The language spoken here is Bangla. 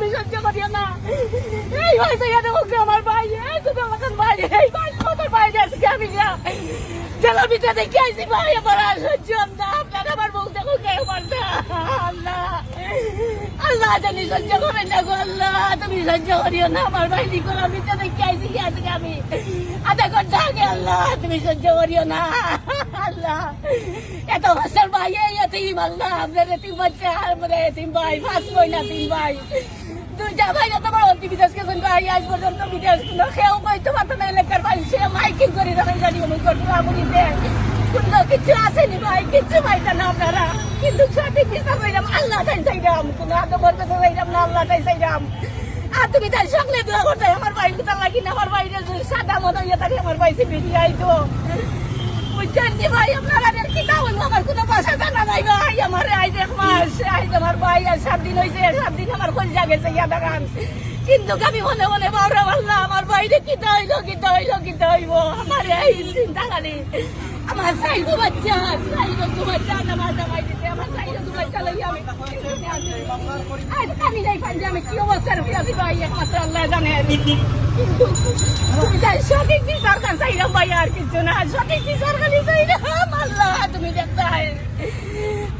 তুমি সহ্য করিও না। এই হয়েছে মুখে আমার ভাই। এই তুমি আমার ভাই। এই ভাই আমার ভাই আজকে আমি যা জেলার ভিতরে দেখে আইসি ভাই, আমার আর সহ্য না। আপনার আমার মুখ দেখো, কেউ পারছে আল্লাহ। আল্লাহ জানি সহ্য করেন না গো, আল্লাহ। তুমি সহ্য করিও না। আমার ভাই নিকোলার ভিতরে দেখে আইসি কি আজকে আমি। আধা ঘণ্টা আগে, আল্লাহ। তুমি সহ্য করিও না। আল্লাহ। এত এই এতিম আল্লাহ আপনার এতিম বাচ্চা মানে এতিম ভাই ফাঁস বই না, তিন ভাই। দুইটা ভাই বড় অতি বিদেশ গেছেন ভাই, আজ পর্যন্ত বিদেশ কোনো খেয়েও কইতে পারতো না এলাকার ভাই, সে মাইকিং করে রাখেন জানি অমুক করতো আমুনিতে কোনো কিছু আসেনি ভাই কিচ্ছু পাইতেন না আপনারা। কিন্তু সঠিক বিচার পাইলাম আল্লাহ তাই চাইলাম, কোনো আগে বলতে চাইলাম না আল্লাহ তাই চাইলাম। আর তুমি তাই সঙ্গে দোয়া করতে, আমার ভাই কোথা লাগি না আমার ভাই সাদা মতো ইয়ে থাকে, আমার ভাই সে বেরিয়ে আইতো। বুঝছেন ভাই, আপনারা কি বলব আমার কোনো ভাষা জানা নাই ভাই আমার আজ কিন্তু আমি মনে মনে আমার বাইরে আমার এই চিন্তা করি আমার সাইডো বাচ্চা সাইডো বাচ্চা আমার দিতে আমার সাইডো বাচ্চা লইয়া আমি আমি নাই পাঞ্জে আমি কি অবস্থার আছি ভাই, একমাত্র আল্লাহ জানে কিন্তু, সঠিক বিচার কান চাইলাম ভাই, আর কিছু না, সঠিক বিচার খালি চাইলাম আল্লাহ তুমি দেখতাই তাই